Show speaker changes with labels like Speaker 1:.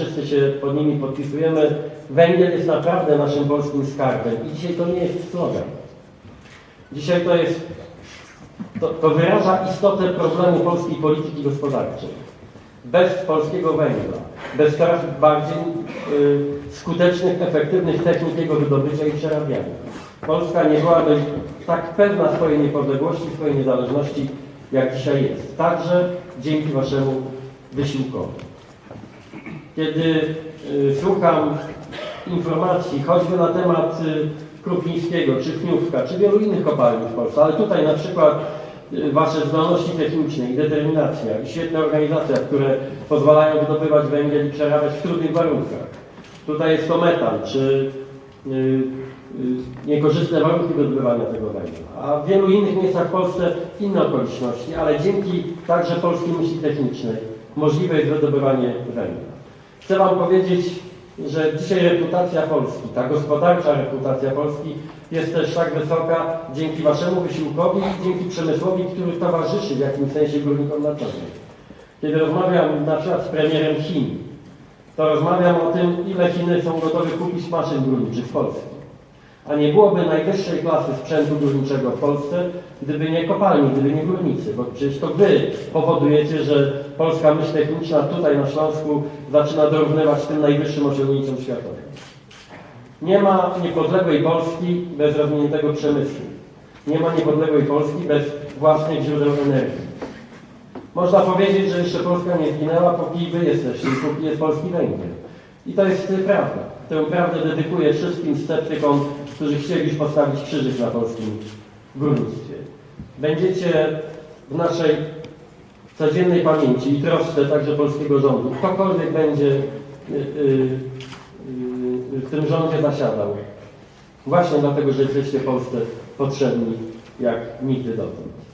Speaker 1: wszyscy się pod nimi podpisujemy. Węgiel jest naprawdę naszym polskim skarbem i dzisiaj to nie jest slogan. Dzisiaj to jest, to, to wyraża istotę problemu polskiej polityki gospodarczej. Bez polskiego węgla, bez coraz bardziej y, skutecznych, efektywnych technik jego wydobycia i przerabiania, Polska nie byłaby tak pewna swojej niepodległości, swojej niezależności, jak dzisiaj jest. Także dzięki Waszemu wysiłkowi. Kiedy y, słucham informacji, choćby na temat y, Krupińskiego, czy Pniówka, czy wielu innych kopalni w Polsce, ale tutaj na przykład y, Wasze zdolności techniczne i determinacja i świetne organizacje, które pozwalają wydobywać węgiel i przerabiać w trudnych warunkach. Tutaj jest to metan, czy y, y, niekorzystne warunki wydobywania tego węgla. A w wielu innych miejscach w Polsce inne okoliczności, ale dzięki także polskiej myśli technicznej możliwe jest wydobywanie węgla. Chcę Wam powiedzieć, że dzisiaj reputacja Polski, ta gospodarcza reputacja Polski jest też tak wysoka dzięki Waszemu wysiłkowi i dzięki przemysłowi, który towarzyszy w jakimś sensie górnikom na dzień. Kiedy rozmawiam na przykład z premierem Chin, to rozmawiam o tym, ile Chiny są gotowe kupić maszyn górniczych w Polsce. A nie byłoby najwyższej klasy sprzętu górniczego w Polsce, gdyby nie kopalni, gdyby nie górnicy, bo przecież to Wy powodujecie, że polska myśl techniczna tutaj na Śląsku zaczyna dorównywać tym najwyższym osiągnięciom światowym. Nie ma niepodległej Polski bez rozwiniętego przemysłu. Nie ma niepodległej Polski bez własnych źródeł energii. Można powiedzieć, że jeszcze Polska nie zginęła, póki Wy jesteście póki jest polski węgiel. I to jest prawda. Tę prawdę dedykuję wszystkim sceptykom, którzy chcieli postawić krzyżyk na polskim górnictwie. Będziecie w naszej codziennej pamięci i trosce także polskiego rządu. Ktokolwiek będzie y, y, y, w tym rządzie zasiadał. Właśnie dlatego, że jesteście Polsce potrzebni jak nigdy dotąd.